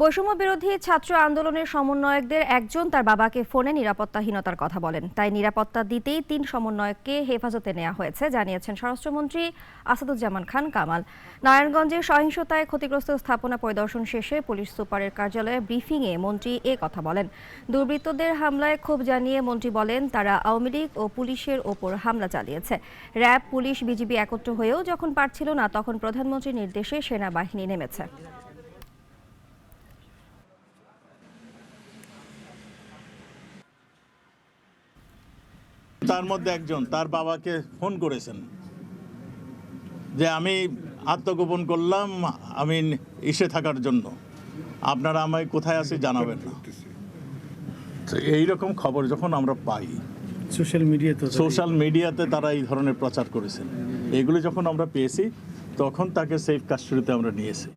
বৈষম্য বিরোধী ছাত্র আন্দোলনের সমন্বয়কদের একজন তার বাবাকে ফোনে নিরাপত্তাহীনতার কথা বলেন। তাই নিরাপত্তা দিতেই তিন সমন্বয়ককে হেফাজতে নেওয়া হয়েছে, জানিয়েছেন স্বরাষ্ট্রমন্ত্রী আসাদুজ্জামান খান কামাল। নারায়ণগঞ্জে সহিংসতায় ক্ষতিগ্রস্ত স্থাপনা পরিদর্শন শেষে পুলিশ সুপারের কার্যালয়ে ব্রিফিংয়ে মন্ত্রী এ কথা বলেন। দুর্বৃত্তদের হামলায় ক্ষোভ জানিয়ে মন্ত্রী বলেন, তারা আওয়ামী লীগ ও পুলিশের ওপর হামলা চালিয়েছে। র্যাব, পুলিশ, বিজিবি একত্র হয়েও যখন পারছিল না, তখন প্রধানমন্ত্রীর নির্দেশে সেনাবাহিনী নেমেছে। তার মধ্যে একজন তার বাবাকে ফোন করেছেন যে আমি আত্মগোপন করলাম আমি ইসে থাকার জন্য। আপনারা আমায় কোথায় আছে জানাবেন না। তো এইরকম খবর যখন আমরা পাই সোশ্যাল মিডিয়াতে সোশ্যাল মিডিয়াতে তারা এই ধরনের প্রচার করেছেন। এগুলো যখন আমরা পেয়েছি তখন তাকে সেফ কাস্টডিতে আমরা নিয়েছি।